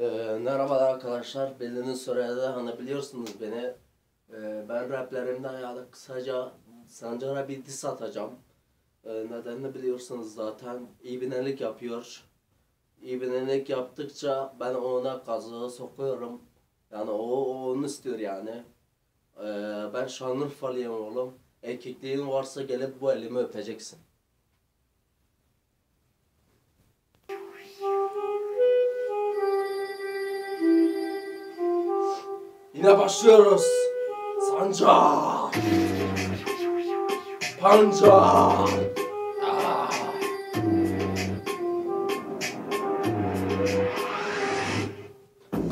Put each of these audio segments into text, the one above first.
Ee, merhabalar arkadaşlar. Bildiğiniz sürede hani biliyorsunuz beni. Ee, ben raplerimden yani kısaca Sancar'a bir diss atacağım. Ee, nedenini biliyorsunuz zaten. İbinelik yapıyor. İbinelik yaptıkça ben ona kazığı sokuyorum. Yani o, o onu istiyor yani. Ee, ben Şanlıurfalıyım oğlum. Erkekliğin varsa gelip bu elimi öpeceksin. Yine başlıyoruz. Sancar. Pancar.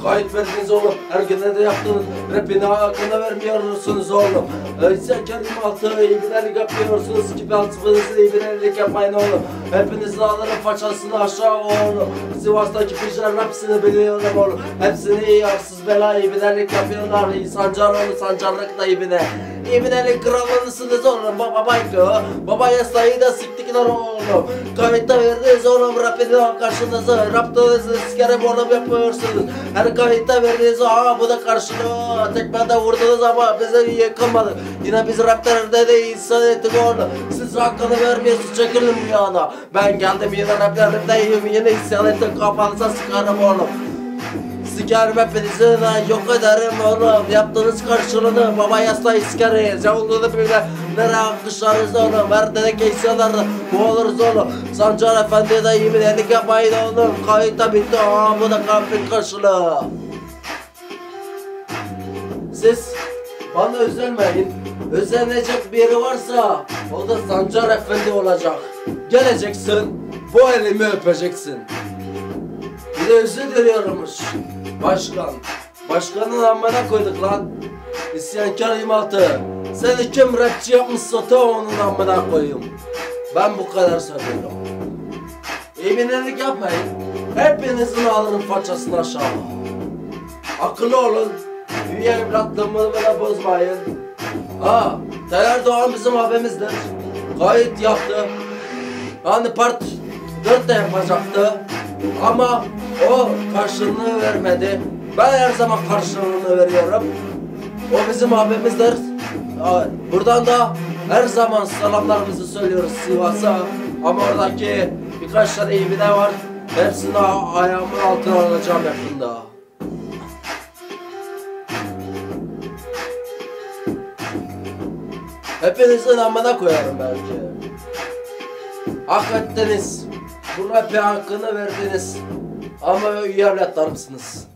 Kayıt verdiniz oğlum. Her gün de yaptınız. Rapini hakkında vermiyorsunuz oğlum. Sen kendim altı iyi bilerlik yapıyorsunuz. Gibi altınızı iyi bilerlik yapmayın oğlum. Hepiniz alırım façasını aşağı oğlum. Sivas'taki pişler hepsini biliyorum oğlum. Hepsini iyi arsız bela iyi bilerlik yapıyorlar. Sancar oğlum sancarlık da. İyi bilerlik kralınısınız oğlum. Baba baykı. Baba yasayı da siktikler oğlum. Kayıtta verdiniz oğlum. Rapini karşınıza. Raptınızı sikerem oğlum yapıyorsunuz. Her kayıtta verdiniz aa bu da karşılığı. Tekmede vurdunuz ama bize yıkılmadı. Yine biz raplerinde de insan ettik oğlum. Siz hakkını vermiyorsunuz çekilin bir yana. Ben geldim yine raplerimdeyim. Yine isyan ettim kafanıza sıkarım oğlum. Sikerim hepinizi lan yok ederim oğlum. Yaptığınız karşılığını baba yasla iskeriz Yavulunu böyle nere akışlarız oğlum. Her dedeki isyanlarda boğuluruz oğlum. Sancar efendi de yemin edik yapmayın oğlum. Kayıt da bitti aa bu da kampin karşılığı. Siz bana özenmeyin. Özenecek biri varsa o da Sancar efendi olacak. Geleceksin bu elimi öpeceksin. Bir de özür diliyormuş. Başkan. Başkanın amına koyduk lan. İsyankar 26. Seni kim rapçi yapmışsa ta onun amına koyayım. Ben bu kadar söylüyorum. Eminenlik yapmayın. Hepinizin alırım façasını aşağı. Akıllı olun. Dünya evlatlığımı böyle bozmayın. Ha, Taner Doğan bizim abimizdir. Kayıt yaptı. Hani part 4 de yapacaktı. Ama o karşılığını vermedi. Ben her zaman karşılığını veriyorum. O bizim abimizdir. Buradan da her zaman selamlarımızı söylüyoruz Sivas'a. Ama oradaki birkaç tane iyi bir de var. Hepsini ayağımın altına alacağım yakında. Hepinizin amına koyarım belki. Hak ettiniz. Bu rapi hakkını verdiniz. Ama iyi evlatlarımsınız.